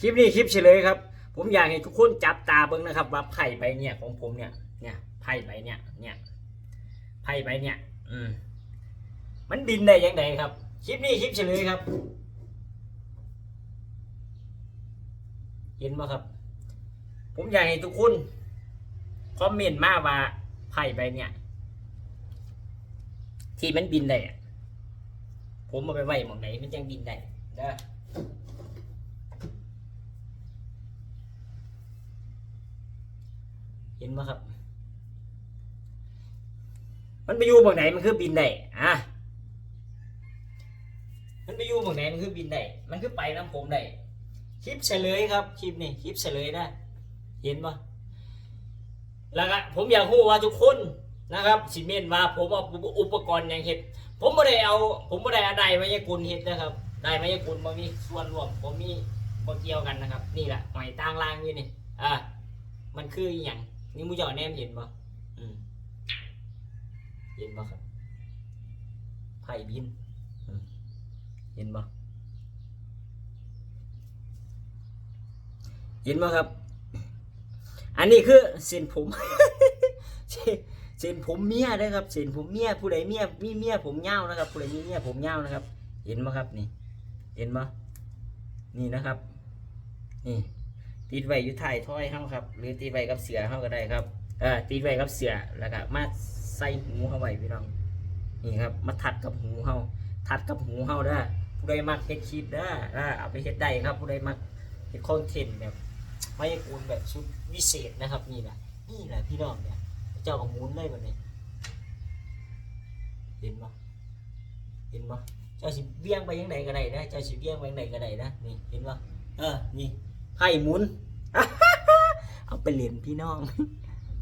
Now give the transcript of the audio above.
คลิปนี้คลิปเฉลยครับ ผมอยากให้ทุกคนจับตาเบิ่งนะครับ ว่าไพ่ใบเนี่ยของผมเนี่ย เนี่ยไพ่ใบเนี่ย เนี่ยไพ่ใบเนี่ย อืม มันบินได้ยังไงครับ คลิปนี้คลิปเฉลยครับ เห็นไหมครับ ผมอยากให้ทุกคนคอมเมนต์มาว่าไพ่ใบเนี่ย ที่มันบินได้ผมเอาไปไว้หมองไหนมันยังบินได้เด้อ เห็นไหมครับ มันไปอยู่หมองไหนมันคือบินได้อะมันไปอยู่หมองไหนมันคือบินได้มันคือไปน้ำผมได้คลิปเฉลยครับคลิปนี่คลิปเฉลยนะเห็นปะแล้วก็ผมอยากรู้ว่าทุกคนนะครับสิเมนว่าผมเอาอุปกรณ์อย่างเห็ด ผมไม่ได้เอา ผมไม่ได้เอาได้มายากุลเฮ็ดนะครับได้มายากุลบ่มีส่วนรวมผมมีบ่เกี่ยวกันนะครับ นี่แหละหอยต่างล่างอยู่นี่อ่ามันคืออหย่าง นี่มูเจอแนมเห็นบ่อืมเห็นบ่ครับไผ่บินเห็นบ่เห็นบ่ครับ อันนี้คือเส้นผม เส้นผมเมียเด้ครับ เส้นผมเมียผู้ใดเมียมีเมียผมยาวนะครับ ผู้ใดมีเมียผมยาวนะครับ เห็นไหมครับนี่ เห็นไหมนี่นะครับ นี่ ติดไว้อยู่ท้ายถ้อยเฮาครับ หรือติดไว้กับเสือเฮาก็ได้ครับเออติดไว้กับเสือแล้วก็มาใส่หูเฮาไว้พี่น้องนี่ครับ มาทัดกับหูเฮาทัดกับหูเฮาได้ผู้ใดมักเฮ็ดคลิปได้เอาไปเฮ็ดได้ครับผู้ใดมักเฮ็ดคอนเทนต์แบบไม่กูลแบบชุดวิเศษนะครับนี่แหละนี่แหละพี่น้องเนี่ยเจ้ากับหมุนได้แบบนี้เห็นปะเห็นปะเจ้าสิเบี้ยงไปยังไงก็ได้นะเจ้าสิเบี้ยงไปยังไงก็ได้นะนี่เห็นปะเออนี่ ไพ่หมุน เอาไปเล่นพี่น้อง